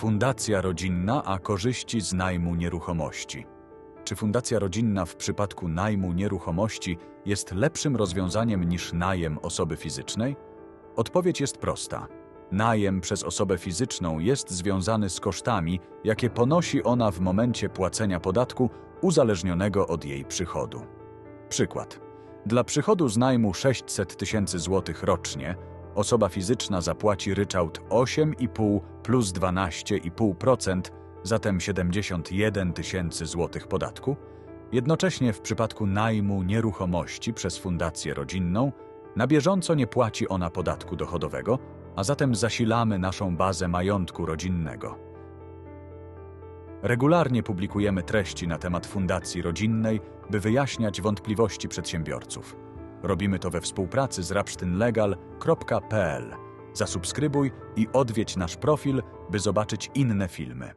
Fundacja rodzinna, a korzyści z najmu nieruchomości. Czy fundacja rodzinna w przypadku najmu nieruchomości jest lepszym rozwiązaniem niż najem osoby fizycznej? Odpowiedź jest prosta. Najem przez osobę fizyczną jest związany z kosztami, jakie ponosi ona w momencie płacenia podatku uzależnionego od jej przychodu. Przykład. Dla przychodu z najmu 600 tysięcy złotych rocznie osoba fizyczna zapłaci ryczałt 8,5 plus 12,5%, zatem 71 tysięcy złotych podatku. Jednocześnie w przypadku najmu nieruchomości przez fundację rodzinną na bieżąco nie płaci ona podatku dochodowego, a zatem zasilamy naszą bazę majątku rodzinnego. Regularnie publikujemy treści na temat fundacji rodzinnej, by wyjaśniać wątpliwości przedsiębiorców. Robimy to we współpracy z rapsztynlegal.pl. Zasubskrybuj i odwiedź nasz profil, by zobaczyć inne filmy.